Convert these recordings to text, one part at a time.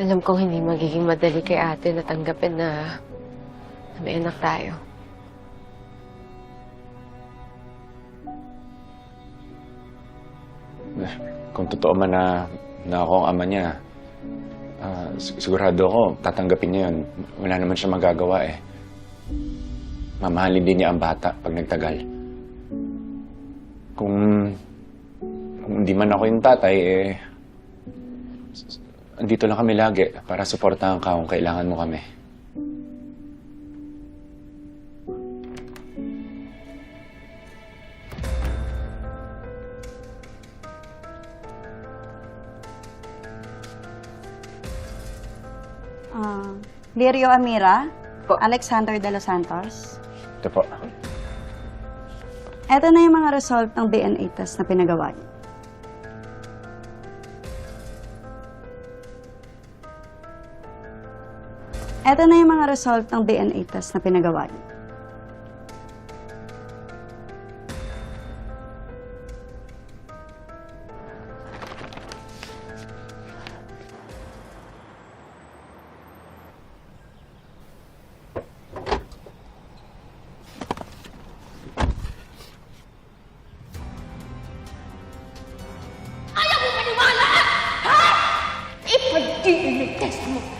Alam kong hindi magiging madali kay ate na tanggapin na, na may anak tayo. Kung totoo man na, na ako ang ama niya, ah, sig- sigurado ako, tatanggapin niya yun. Wala naman siya magagawa eh. Mamahalin din niya ang bata pag nagtagal. Kung, kung hindi man ako yung tatay, eh, andito lang kami lagi para suportahan ka kung kailangan mo kami. Ah, Lirio Amira, Po. Alexander De Los Santos. Ito po. Ito na yung mga result ng DNA test na pinagawa niyo. Ito na yung mga result ng DNA test na pinagawa niyo. Ayaw mo maniwala! Ha? Ipag-DNA test mo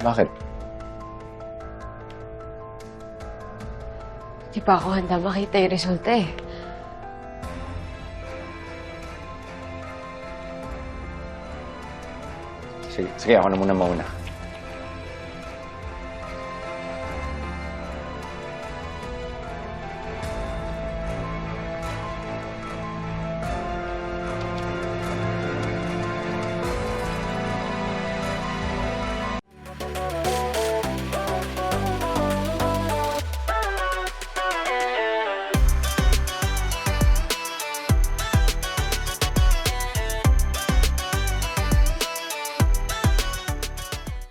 Bakit? Di pa ako handa makita yung resulta eh. Sige, sige ako na muna mauna.